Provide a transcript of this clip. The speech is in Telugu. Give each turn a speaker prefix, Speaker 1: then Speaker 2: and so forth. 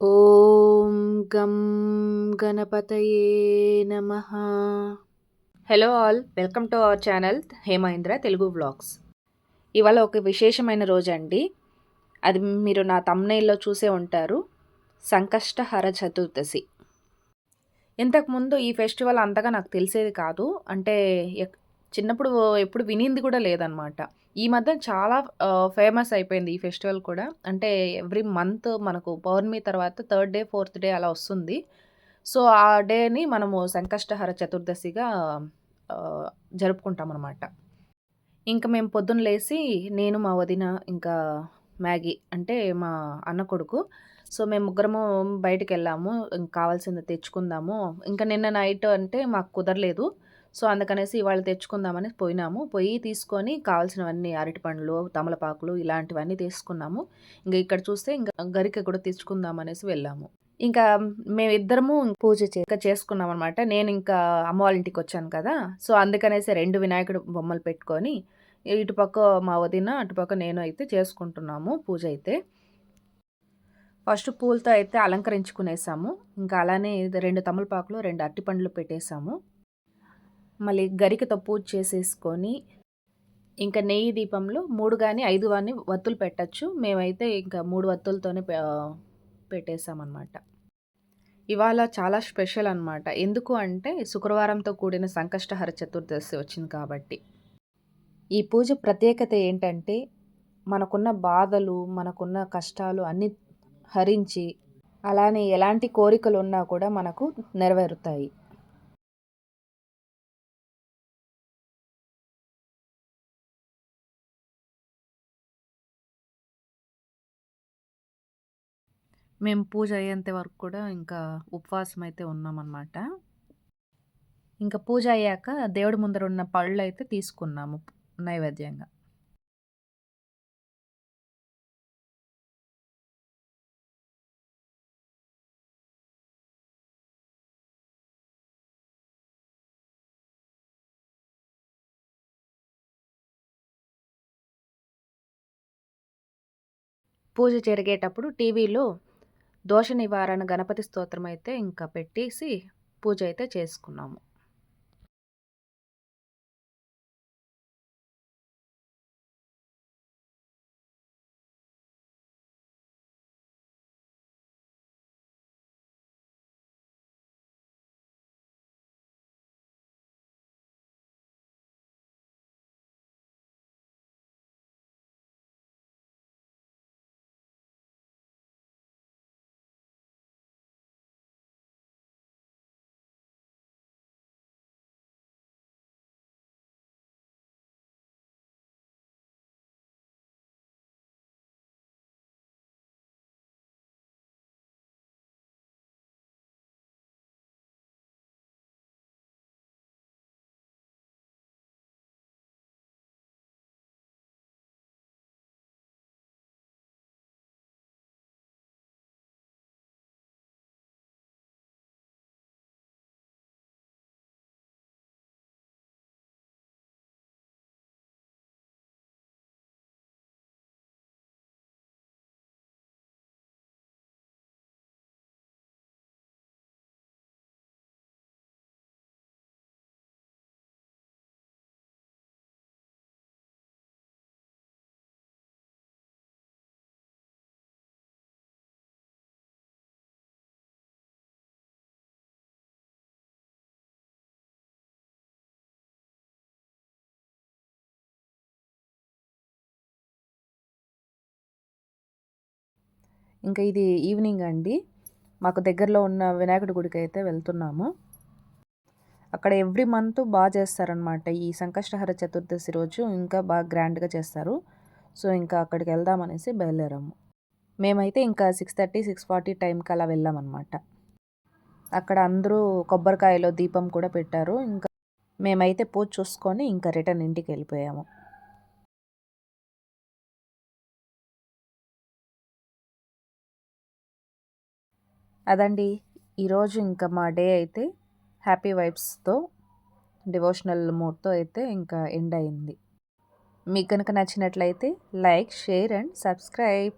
Speaker 1: ఓం గం గణపతయే నమ. Hello all welcome to our channel Hemendra Telugu vlogs ఇవాళ ఒక విశేషమైన రోజు అండి అది మీరు నా తమ్నైల్లో చూసే ఉంటారు. సంకష్టహర చతుర్దశి. ఇంతకుముందు ఈ ఫెస్టివల్ అంతగా నాకు తెలిసేది కాదు. అంటే చిన్నప్పుడు ఎప్పుడు వినింది కూడా లేదనమాట. ఈ మధ్య చాలా ఫేమస్ అయిపోయింది ఈ ఫెస్టివల్ కూడా. అంటే ఎవ్రీ మంత్ మనకు పౌర్ణమి తర్వాత థర్డ్ డే ఫోర్త్ డే అలా వస్తుంది. సో ఆ డేని మనము సంకష్టహర చతుర్దశిగా జరుపుకుంటాం అనమాట ఇంకా మేము పొద్దున్న లేసి నేను మా వదిన ఇంకా మ్యాగీ అంటే మా అన్న కొడుకు. సో మేము ముగ్గురము బయటకు వెళ్ళాము. కావాల్సింది తెచ్చుకుందాము. ఇంకా నిన్న నైట్ అంటే మాకు కుదరలేదు. సో అందుకనేసి ఇవాళ తెచ్చుకుందామని పోయినాము. పోయి తీసుకొని కావాల్సినవన్నీ అరటి పండ్లు తమలపాకులు ఇలాంటివన్నీ తీసుకున్నాము. ఇంకా ఇక్కడ చూస్తే ఇంకా గరిక కూడా తెచ్చుకుందాం అనేసి వెళ్ళాము. ఇంకా మేమిద్దరము పూజ చేసుకున్నాం అనమాట నేను ఇంకా అమ్మ వాళ్ళ ఇంటికి వచ్చాను కదా. సో అందుకనేసి రెండు వినాయకుడు బొమ్మలు పెట్టుకొని ఇటుపక్క మా వదిన అటుపక్క నేను అయితే చేసుకుంటున్నాము పూజ అయితే. ఫస్ట్ పూలతో అయితే అలంకరించుకునేసాము. ఇంకా అలానే రెండు తమలపాకులు రెండు అరటిపండ్లు పెట్టేసాము. మళ్ళీ గరికతో పూజ చేసేసుకొని ఇంకా నెయ్యి దీపంలో మూడు కానీ ఐదు కానీ వత్తులు పెట్టచ్చు. మేమైతే ఇంకా మూడు వత్తులతోనే పెట్టేసామన్నమాట ఇవాళ చాలా స్పెషల్ అనమాట ఎందుకు అంటే శుక్రవారంతో కూడిన సంకష్టహర చతుర్దశి వచ్చింది కాబట్టి. ఈ పూజ ప్రత్యేకత ఏంటంటే మనకున్న బాధలు మనకున్న కష్టాలు అన్నీ హరించి అలానే ఎలాంటి కోరికలు ఉన్నా కూడా మనకు నెరవేరుతాయి. మేము పూజ అయ్యేంత వరకు కూడా ఇంకా ఉపవాసం అయితే ఉన్నామన్నమాట. ఇంకా పూజ అయ్యాక దేవుడి ముందర ఉన్న పళ్ళు అయితే తీసుకున్నాము నైవేద్యంగా. పూజ జరిగేటప్పుడు టీవీలో దోష నివారణ గణపతి స్తోత్రం అయితే ఇంకా పెట్టేసి పూజ అయితే చేసుకున్నాము. ఇంకా ఇది ఈవినింగ్ అండి. మాకు దగ్గరలో ఉన్న వినాయకుడి గుడికి అయితే వెళ్తున్నాము. అక్కడ ఎవ్రీ మంత్ బాగా చేస్తారనమాట ఈ సంకష్టహర చతుర్దశి రోజు ఇంకా బాగా గ్రాండ్గా చేస్తారు. సో ఇంకా అక్కడికి వెళ్దామనేసి బయలుదేరాము. మేమైతే ఇంకా సిక్స్ థర్టీ సిక్స్ ఫార్టీ టైంకి అలా వెళ్ళామన్నమాట. అక్కడ అందరూ కొబ్బరికాయలో దీపం కూడా పెట్టారు. ఇంకా మేమైతే పూజ చూసుకొని ఇంకా రిటర్న్ ఇంటికి వెళ్ళిపోయాము. అదండి. ఈరోజు ఇంకా మా డే అయితే హ్యాపీ వైబ్స్తో డివోషనల్ మూడ్తో అయితే ఇంకా ఎండ్ అయింది. మీకు కనుక నచ్చినట్లయితే లైక్ షేర్ అండ్ సబ్స్క్రైబ్.